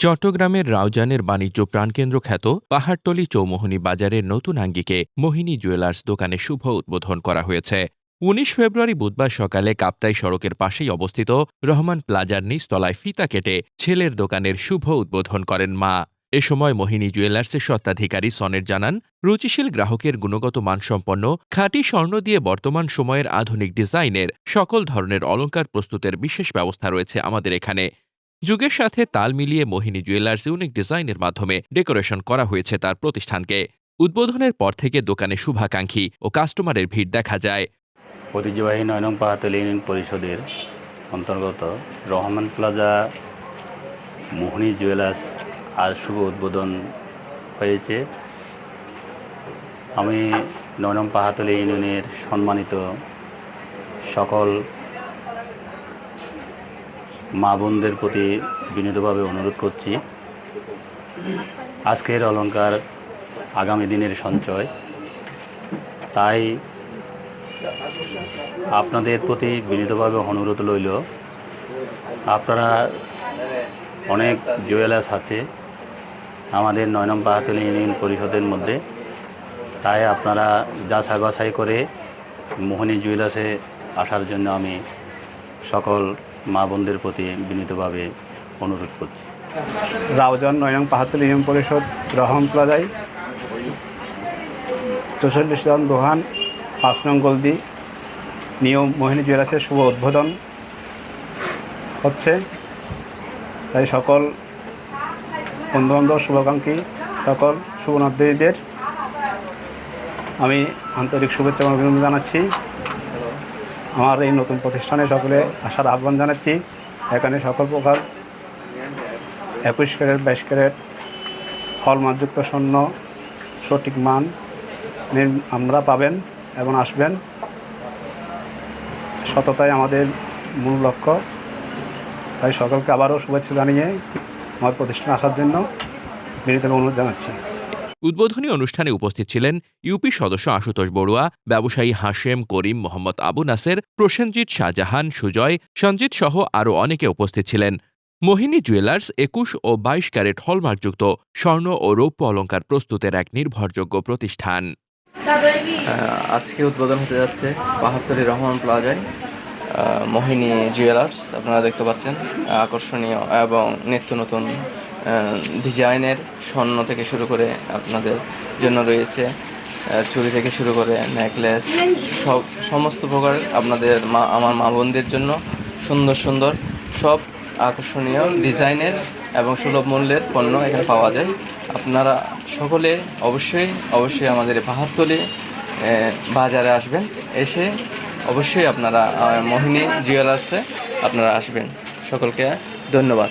চট্টগ্রামের রাউজানের বাণিজ্য প্রাণকেন্দ্র খ্যাত পাহাড়তলি চৌমোহনী বাজারের নতুন আঙ্গিকে মোহিনী জুয়েলার্স দোকানে শুভ উদ্বোধন করা হয়েছে। উনিশ ফেব্রুয়ারি বুধবার সকালে কাপ্তাই সড়কের পাশেই অবস্থিত রহমান প্লাজার নিচতলায় ফিতা কেটে ছেলের দোকানের শুভ উদ্বোধন করেন মা। এ সময় মোহিনী জুয়েলার্সের স্বত্বাধিকারী সনের জানান, রুচিশীল গ্রাহকের গুণগত মানসম্পন্ন, খাঁটি স্বর্ণ দিয়ে বর্তমান সময়ের আধুনিক ডিজাইনের সকল ধরনের অলংকার প্রস্তুতের বিশেষ ব্যবস্থা রয়েছে আমাদের এখানে। যুগের সাথে তাল মিলিয়ে মোহিনী জুয়েলার্স ইউনিক ডিজাইনের মাধ্যমে ডেকোরেশন করা হয়েছে তার প্রতিষ্ঠানকে। উদ্বোধনের পর থেকে দোকানে শুভাকাঙ্ক্ষী ও কাস্টমারের ভিড় দেখা যায়। ঐতিহ্যবাহী নয় নং ইউনিয়ন পরিষদের অন্তর্গত রহমান প্লাজা, মোহনী জুয়েলার্স আজ শুভ উদ্বোধন হয়েছে। আমি নয় নং ইউনিয়নের সম্মানিত সকল মা বোনদের প্রতি বিনীতভাবে অনুরোধ করছি। আজকের অলংকার আগামী দিনের সঞ্চয়। তাই আপনাদের প্রতি বিনীতভাবে অনুরোধ লইল আপনারা অনেক জুয়েলার্স আছে আমাদের নয় নং পাহাতলি ইউনিয়ন পরিষদের মধ্যে। তাই আপনারা যাচা বাছাই করে মোহনী জুয়েলার্সে আসার জন্য আমি সকল মা বোনদের প্রতি বিনীতভাবে অনুরোধ করছি। রাউজান নয় পাহাতুল ইউনিয়ন পরিষদ রহমান প্লাজায় চৌচল্লিশ জন দোহান, পাঁচ নং গলদি নিয়ম মোহিনী জুয়েলার্সের শুভ উদ্বোধন হচ্ছে। তাই সকল বন্ধুবান্ধব শুভাকাঙ্ক্ষী, সকল শুভনার্থীদের আমি আন্তরিক শুভেচ্ছা অভিনন্দন জানাচ্ছি। আমার এই নতুন প্রতিষ্ঠানে সকলে আসার আহ্বান জানাচ্ছি। এখানে সকল প্রকার একুশ ক্যারেট, বাইশ ক্যারেট হলমার্কযুক্ত স্বর্ণ, সঠিক মান আমরা পাবেন এবং আসবেন। সততাই আমাদের মূল লক্ষ্য। তাই সকলকে আবারও শুভেচ্ছা জানিয়ে আমার প্রতিষ্ঠানে আসার জন্য বিনীত অনুরোধ জানাচ্ছি। উদ্বোধনী অনুষ্ঠানে উপস্থিত ছিলেন ইউপি সদস্য আশুতোষ বড়ুয়া, ব্যবসায়ী হাশেম করিম মোহাম্মদ আবু নাসের, প্রসেনজিৎ শাহজাহান, সুজয়, সঞ্জিত সহ আরও অনেকে উপস্থিত ছিলেন। মোহিনী জুয়েলার্স একুশ ও বাইশ ক্যারেট হলমার্কযুক্ত স্বর্ণ ও রৌপ্য অলঙ্কার প্রস্তুতের এক নির্ভরযোগ্য প্রতিষ্ঠান। আজকে উদ্বোধন হতে যাচ্ছে পাহাড়তলি রহমান প্লাজায় মোহিনী জুয়েলার্স, আপনারা দেখতে পাচ্ছেন আকর্ষণীয় এবং নিত্য নতুন ডিজাইনের স্বর্ণ থেকে শুরু করে আপনাদের জন্য রয়েছে চুড়ি থেকে শুরু করে নেকলেস সব, সমস্ত প্রকার আপনাদের মা, আমার মা বোনদের জন্য সুন্দর সুন্দর সব আকর্ষণীয় ডিজাইনের এবং সুলভ মূল্যের পণ্য এখানে পাওয়া যায়। আপনারা সকলে অবশ্যই অবশ্যই আমাদের বাহাত্তলি বাজারে আসবেন। এসে অবশ্যই আপনারা মোহিনী জুয়েলার্সে আপনারা আসবেন। সকলকে ধন্যবাদ।